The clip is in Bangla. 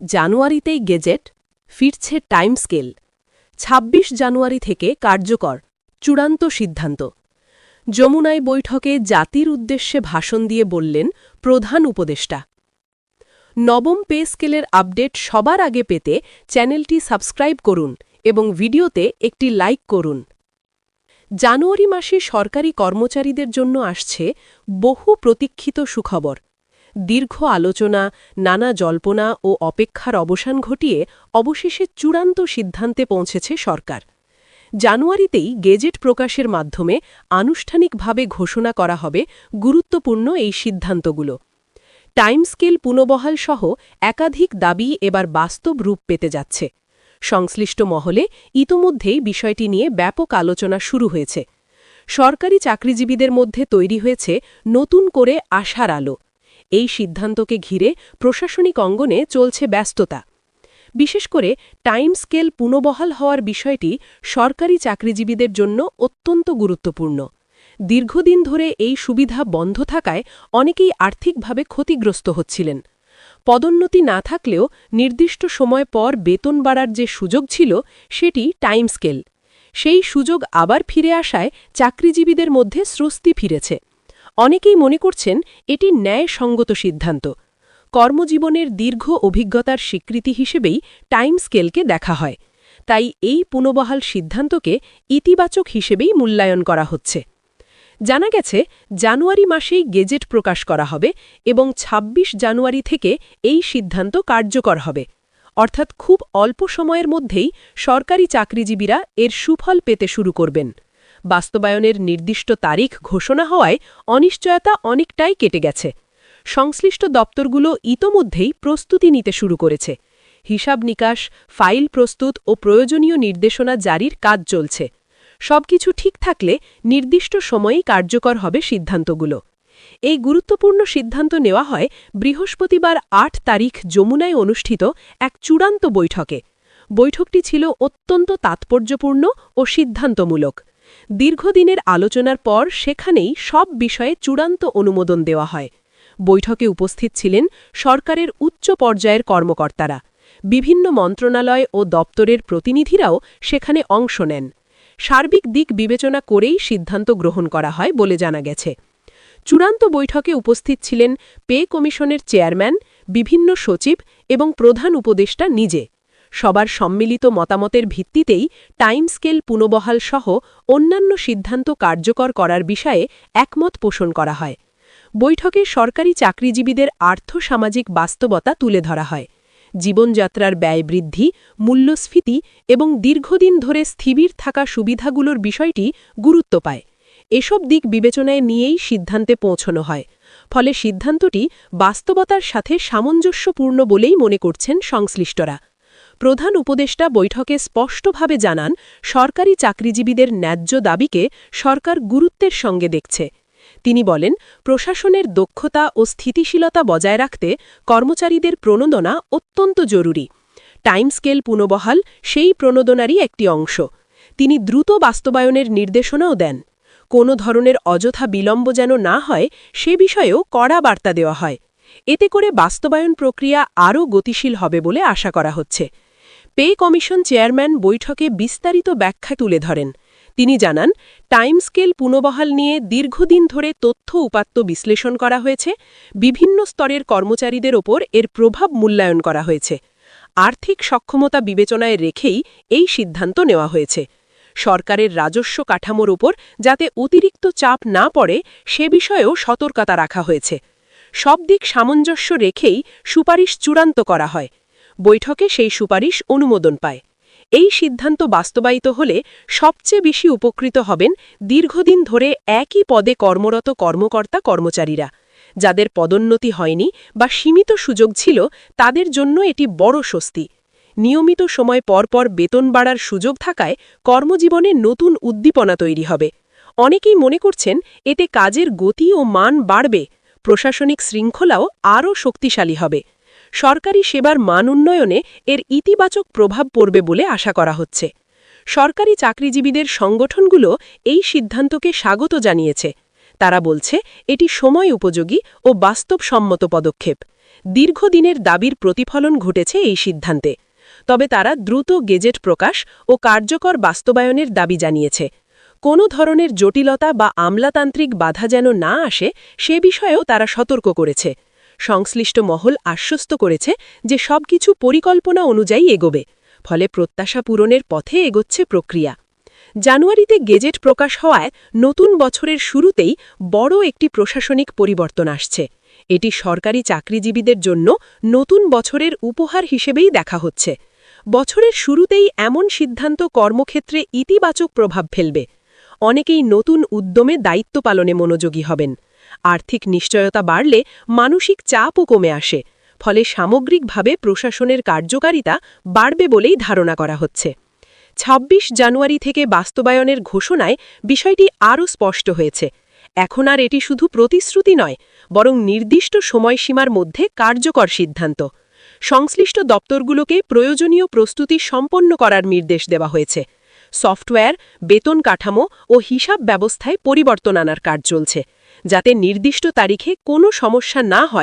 জানুয়ারিতেই গেজেট ফিরছে টাইম স্কেল। ২৬ জানুয়ারি থেকে কার্যকর, চূড়ান্ত সিদ্ধান্ত। যমুনায় বৈঠকে জাতির উদ্দেশ্যে ভাষণ দিয়ে বললেন প্রধান উপদেষ্টা। নবম পে স্কেলের আপডেট সবার আগে পেতে চ্যানেলটি সাবস্ক্রাইব করুন এবং ভিডিওতে একটি লাইক করুন। জানুয়ারি মাসে সরকারি কর্মচারীদের জন্য আসছে বহু প্রতীক্ষিত সুখবর। দীর্ঘ আলোচনা, নানা জল্পনা ও অপেক্ষার অবসান ঘটিয়ে অবশেষে চূড়ান্ত সিদ্ধান্তে পৌঁছেছে সরকার। জানুয়ারিতেই গেজেট প্রকাশের মাধ্যমে আনুষ্ঠানিকভাবে ঘোষণা করা হবে গুরুত্বপূর্ণ এই সিদ্ধান্তগুলো। টাইম স্কেল পুনবহাল সহ একাধিক দাবি এবার বাস্তব রূপ পেতে যাচ্ছে। সংশ্লিষ্ট মহলে ইতোমধ্যেই বিষয়টি নিয়ে ব্যাপক আলোচনা শুরু হয়েছে। সরকারি চাকরিজীবীদের মধ্যে তৈরি হয়েছে নতুন করে আশার আলো। এই সিদ্ধান্তকে ঘিরে প্রশাসনিক অঙ্গনে চলছে ব্যস্ততা। বিশেষ করে টাইম স্কেল পুনবহাল হওয়ার বিষয়টি সরকারি চাকরিজীবীদের জন্য অত্যন্ত গুরুত্বপূর্ণ। দীর্ঘদিন ধরে এই সুবিধা বন্ধ থাকায় অনেকেই আর্থিকভাবে ক্ষতিগ্রস্ত হচ্ছিলেন। পদোন্নতি না থাকলেও নির্দিষ্ট সময় পর বেতন বাড়ার যে সুযোগ ছিল, সেটি টাইম স্কেল। সেই সুযোগ আবার ফিরে আসায় চাকরিজীবীদের মধ্যে স্বস্তি ফিরেছে। অনেকেই মনে করছেন এটি ন্যায়সঙ্গত সিদ্ধান্ত। কর্মজীবনের দীর্ঘ অভিজ্ঞতার স্বীকৃতি হিসেবেই টাইম স্কেলকে দেখা হয়। তাই এই পুনবহাল সিদ্ধান্তকে ইতিবাচক হিসেবেই মূল্যায়ন করা হচ্ছে। জানা গেছে, জানুয়ারি মাসেই গেজেট প্রকাশ করা হবে এবং ২৬ জানুয়ারি থেকে এই সিদ্ধান্ত কার্যকর হবে। অর্থাৎ খুব অল্প সময়ের মধ্যেই সরকারি চাকরিজীবীরা এর সুফল পেতে শুরু করবেন। বাস্তবায়নের নির্দিষ্ট তারিখ ঘোষণা হওয়ায় অনিশ্চয়তা অনেকটাই কেটে গেছে। সংশ্লিষ্ট দপ্তরগুলো ইতোমধ্যেই প্রস্তুতি নিতে শুরু করেছে। হিসাব নিকাশ, ফাইল প্রস্তুত ও প্রয়োজনীয় নির্দেশনা জারির কাজ চলছে। সবকিছু ঠিক থাকলে নির্দিষ্ট সময়েই কার্যকর হবে সিদ্ধান্তগুলো। এই গুরুত্বপূর্ণ সিদ্ধান্ত নেওয়া হয় বৃহস্পতিবার আট তারিখ যমুনায় অনুষ্ঠিত এক চূড়ান্ত বৈঠকে। বৈঠকটি ছিল অত্যন্ত তাৎপর্যপূর্ণ ও সিদ্ধান্তমূলক। দীর্ঘদিনের আলোচনার পর সেখানেই সব বিষয়ে চূড়ান্ত অনুমোদন দেওয়া হয়। বৈঠকে উপস্থিত ছিলেন সরকারের উচ্চ পর্যায়ের কর্মকর্তারা। বিভিন্ন মন্ত্রণালয় ও দপ্তরের প্রতিনিধিরাও সেখানে অংশ নেন। সার্বিক দিক বিবেচনা করেই সিদ্ধান্ত গ্রহণ করা হয় বলে জানা গেছে। চূড়ান্ত বৈঠকে উপস্থিত ছিলেন পে কমিশনের চেয়ারম্যান, বিভিন্ন সচিব এবং প্রধান উপদেষ্টা নিজে। সবার সম্মিলিত মতামতের ভিত্তিতেই টাইম স্কেল পুনবহাল সহ অন্যান্য সিদ্ধান্ত কার্যকর করার বিষয়ে একমত পোষণ করা হয়। বৈঠকে সরকারি চাকরিজীবীদের আর্থসামাজিক বাস্তবতা তুলে ধরা হয়। জীবনযাত্রার ব্যয় বৃদ্ধি, মূল্যস্ফীতি এবং দীর্ঘদিন ধরে স্থিবির থাকা সুবিধাগুলোর বিষয়টি গুরুত্ব পায়। এসব দিক বিবেচনায় নিয়েই সিদ্ধান্তে পৌঁছনো হয়। ফলে সিদ্ধান্তটি বাস্তবতার সাথে সামঞ্জস্যপূর্ণ বলেই মনে করছেন সংশ্লিষ্টরা। প্রধান উপদেষ্টা বৈঠকে স্পষ্টভাবে জানান, সরকারি চাকরিজীবীদের ন্যায্য দাবিকে সরকার গুরুত্বের সঙ্গে দেখছে। তিনি বলেন, প্রশাসনের দক্ষতা ও স্থিতিশীলতা বজায় রাখতে কর্মচারীদের প্রণোদনা অত্যন্ত জরুরি। টাইম স্কেল পুনবহাল সেই প্রণোদনারই একটি অংশ। তিনি দ্রুত বাস্তবায়নের নির্দেশনাও দেন। কোনো ধরনের অযথা বিলম্ব যেন না হয়, সে বিষয়েও কড়া বার্তা দেওয়া হয়। এতে করে বাস্তবায়ন প্রক্রিয়া আরও গতিশীল হবে বলে আশা করা হচ্ছে। পে কমিশন চেয়ারম্যান বৈঠকে বিস্তারিত ব্যাখ্যা তুলে ধরেন। তিনি জানান টাইম স্কেল পুনবহাল নিয়ে দীর্ঘদিন ধরে তথ্য উপাত্ত বিশ্লেষণ করা হয়েছে, বিভিন্ন স্তরের কর্মচারীদের ওপর এর প্রভাব মূল্যায়ন করা হয়েছে। আর্থিক সক্ষমতা বিবেচনায় রেখেই এই সিদ্ধান্ত নেওয়া হয়েছে। সরকারের রাজস্ব কাঠামোর ওপর যাতে অতিরিক্ত চাপ না পড়ে, সে বিষয়েও সতর্কতা রাখা হয়েছে। সব দিক সামঞ্জস্য রেখেই সুপারিশ চূড়ান্ত করা হয়। বৈঠকে সেই সুপারিশ অনুমোদন পায়। এই সিদ্ধান্ত বাস্তবায়িত হলে সবচেয়ে বেশি উপকৃত হবেন দীর্ঘদিন ধরে একই পদে কর্মরত কর্মকর্তা কর্মচারীরা। যাদের পদোন্নতি হয়নি বা সীমিত সুযোগ ছিল, তাদের জন্য এটি বড় স্বস্তি। নিয়মিত সময় পরপর বেতন বাড়ার সুযোগ থাকায় কর্মজীবনে নতুন উদ্দীপনা তৈরি হবে। অনেকেই মনে করছেন, এতে কাজের গতি ও মান বাড়বে, প্রশাসনিক শৃঙ্খলাও আরও শক্তিশালী হবে। সরকারি সেবার মান উন্নয়নে এর ইতিবাচক প্রভাব পড়বে বলে আশা করা হচ্ছে। সরকারি চাকরিজীবীদের সংগঠনগুলো এই সিদ্ধান্তকে স্বাগত জানিয়েছে। তারা বলছে, এটি সময় উপযোগী ও বাস্তবসম্মত পদক্ষেপ। দীর্ঘদিনের দাবির প্রতিফলন ঘটেছে এই সিদ্ধান্তে। তবে তারা দ্রুত গেজেট প্রকাশ ও কার্যকর বাস্তবায়নের দাবি জানিয়েছে। কোনো ধরনের জটিলতা বা আমলাতান্ত্রিক বাধা যেন না আসে, সে বিষয়েও তারা সতর্ক করেছে। সংশ্লিষ্ট মহল আশ্বস্ত করেছে যে সবকিছু পরিকল্পনা অনুযায়ী এগোবে, ফলে প্রত্যাশা পূরণের পথে এগোচ্ছে প্রক্রিয়া। জানুয়ারিতে গেজেট প্রকাশ হওয়ায় নতুন বছরের শুরুতেই বড় একটি প্রশাসনিক পরিবর্তন আসছে। এটি সরকারি চাকরিজীবীদের জন্য নতুন বছরের উপহার হিসেবেই দেখা হচ্ছে। বছরের শুরুতেই এমন সিদ্ধান্ত কর্মক্ষেত্রে ইতিবাচক প্রভাব ফেলবে। অনেকেই নতুন উদ্যমে দায়িত্ব পালনে মনোযোগী হবেন। আর্থিক নিশ্চয়তা বাড়লে মানসিক চাপও কমে আসে, ফলে সামগ্রিকভাবে প্রশাসনের কার্যকারিতা বাড়বে বলেই ধারণা করা হচ্ছে। ২৬ জানুয়ারি থেকে বাস্তবায়নের ঘোষণায় বিষয়টি আরও স্পষ্ট হয়েছে। এখন আর এটি শুধু প্রতিশ্রুতি নয়, বরং নির্দিষ্ট সময়সীমার মধ্যে কার্যকর সিদ্ধান্ত। সংশ্লিষ্ট দপ্তরগুলোকে প্রয়োজনীয় প্রস্তুতি সম্পন্ন করার নির্দেশ দেওয়া হয়েছে। সফটওয়্যার, বেতন কাঠামো ও হিসাব ব্যবস্থায় পরিবর্তন আনার কাজ চলছে। যাতে নির্দিষ্ট তারিখে কোনো সমস্যা না হয়।